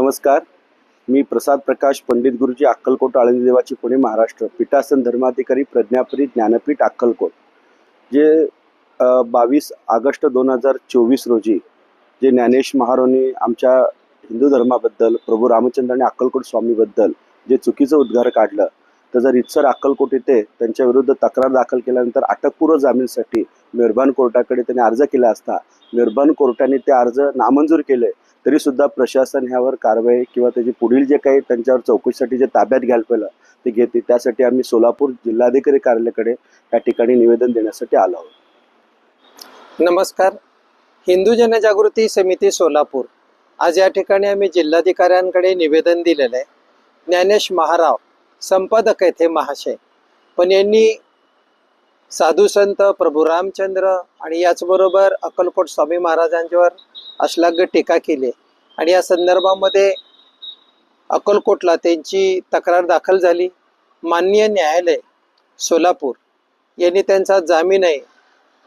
नमस्कार. मी प्रसाद प्रकाश पंडित गुरुजी अक्कलकोट आळंदी देवाची पुणे महाराष्ट्र. पीठासन धर्माधिकारी प्रज्ञापरी ज्ञानपीठ अक्कलकोट. जे बावीस ऑगस्ट दोन हजार चोवीस रोजी जे ज्ञानेश महाराजांनी आमच्या हिंदू धर्माबद्दल प्रभू रामचंद्र आणि अक्कलकोट स्वामीबद्दल जे चुकीचं उद्गार काढलं त्याचा रितसर अक्कलकोट येथे त्यांच्या विरुद्ध तक्रार दाखल केल्यानंतर अटकपूर्व जामीनसाठी मेहरबान कोर्टाकडे त्यांनी अर्ज केला असता मेहरबान कोर्टाने ते अर्ज नामंजूर केले तरी सुद्धा प्रशासन ह्यावर कारवाई किंवा त्याची पुढील जे काही त्यांच्यावर चौकशीसाठी जे ताब्यात घ्यायला पाहिलं ते घेते त्यासाठी आम्ही सोलापूर जिल्हाधिकारी कार्यालयाकडे या ठिकाणी निवेदन देण्यासाठी आलो आहोत. नमस्कार. हिंदू जनजागृती समिती सोलापूर. आज या ठिकाणी आम्ही जिल्हाधिकाऱ्यांकडे निवेदन दिलेलं आहे. ज्ञानेश महाराव संपादक आहेत हे महाशय. पण यांनी साधू संत प्रभू रामचंद्र आणि याचबरोबर अक्कलकोट स्वामी महाराजांच्यावर अश्लाघ्य टीका केली आहे. आणि या संदर्भामध्ये अक्कलकोटला त्यांची तक्रार दाखल झाली माननीय न्यायालय सोलापूर यांनी त्यांचा जामीन आहे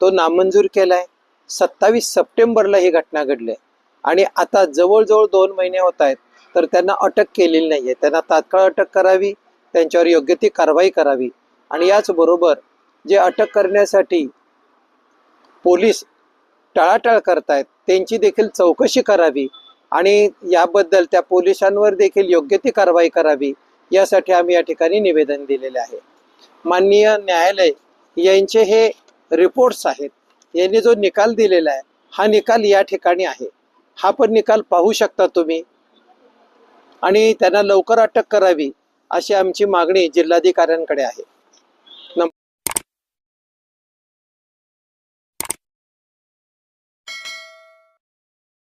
तो नामंजूर केला आहे सत्तावीस सप्टेंबरला ही घटना घडली आहे. आणि आता जवळजवळ दोन महिने होत आहेत तर त्यांना अटक केलेली नाही आहे त्यांना तात्काळ अटक करावी त्यांच्यावर योग्य ती कारवाई करावी आणि याचबरोबर जे अटक करण्यासाठी पोलीस टाळाटाळ करतायत त्यांची देखील चौकशी करावी आणि याबद्दल त्या पोलिसांवर देखील योग्य ती कारवाई करावी यासाठी आम्ही या ठिकाणी निवेदन दिलेले आहे. माननीय न्यायालय यांचे हे रिपोर्ट्स आहेत यांनी जो निकाल दिलेला आहे हा निकाल या ठिकाणी आहे. हा पण निकाल पाहू शकता तुम्ही. आणि त्यांना लवकर अटक करावी अशी आमची मागणी जिल्हाधिकाऱ्यांकडे आहे.